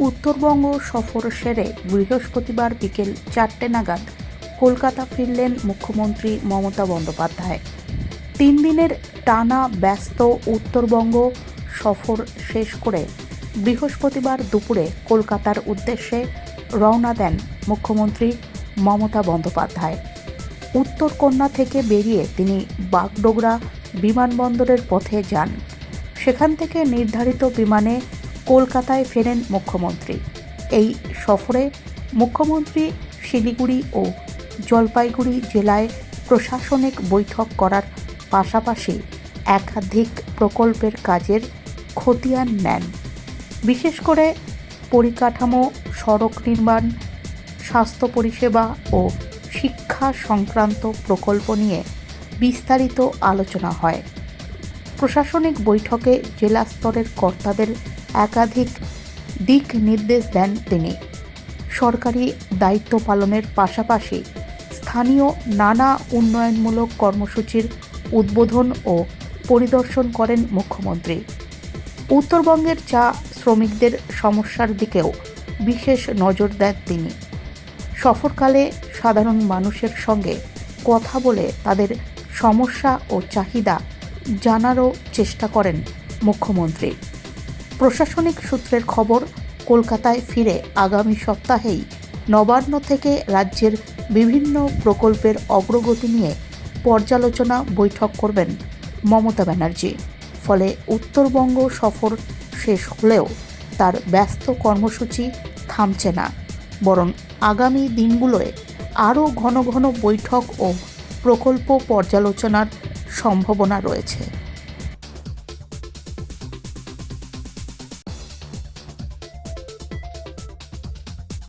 উত্তরবঙ্গ সফর সেরে বৃহস্পতিবার বিকেল চারটে নাগাদ কলকাতা ফিরলেন মুখ্যমন্ত্রী মমতা বন্দ্যোপাধ্যায়। তিন দিনের টানা ব্যস্ত উত্তরবঙ্গ সফর শেষ করে বৃহস্পতিবার দুপুরে কলকাতার উদ্দেশ্যে রওনা দেন মুখ্যমন্ত্রী মমতা বন্দ্যোপাধ্যায়। উত্তরকন্যা থেকে বেরিয়ে তিনি বাগডোগরা বিমানবন্দরের পথে যান। সেখান থেকে নির্ধারিত বিমানে কলকাতায় ফেরেন মুখ্যমন্ত্রী। এই সফরে মুখ্যমন্ত্রী শিলিগুড়ি ও জলপাইগুড়ি জেলায় প্রশাসনিক বৈঠক করার পাশাপাশি একাধিক প্রকল্পের কাজের খতিয়ান নেন। বিশেষ করে পরিকাঠামো, সড়ক নির্মাণ, স্বাস্থ্য পরিষেবা ও শিক্ষা সংক্রান্ত প্রকল্প নিয়ে বিস্তারিত আলোচনা হয়। প্রশাসনিক বৈঠকে জেলা স্তরের কর্তাদের একাধিক দিক নির্দেশ দেন তিনি। সরকারি দায়িত্ব পালনের পাশাপাশি স্থানীয় নানা উন্নয়নমূলক কর্মসূচির উদ্বোধন ও পরিদর্শন করেন মুখ্যমন্ত্রী। উত্তরবঙ্গের চা শ্রমিকদের সমস্যার দিকেও বিশেষ নজর দেন তিনি। সফরকালে সাধারণ মানুষের সঙ্গে কথা বলে তাদের সমস্যা ও চাহিদা জানারও চেষ্টা করেন মুখ্যমন্ত্রী। প্রশাসনিক সূত্রের খবর, কলকাতায় ফিরে আগামী সপ্তাহেই নবান্ন থেকে রাজ্যের বিভিন্ন প্রকল্পের অগ্রগতি নিয়ে পর্যালোচনা বৈঠক করবেন মমতা ব্যানার্জি। ফলে উত্তরবঙ্গ সফর শেষ হলেও তার ব্যস্ত কর্মসূচি থামছে না। বরং আগামী দিনগুলোয় আরও ঘন ঘন বৈঠক ও প্রকল্প পর্যালোচনার সম্ভাবনা রয়েছে।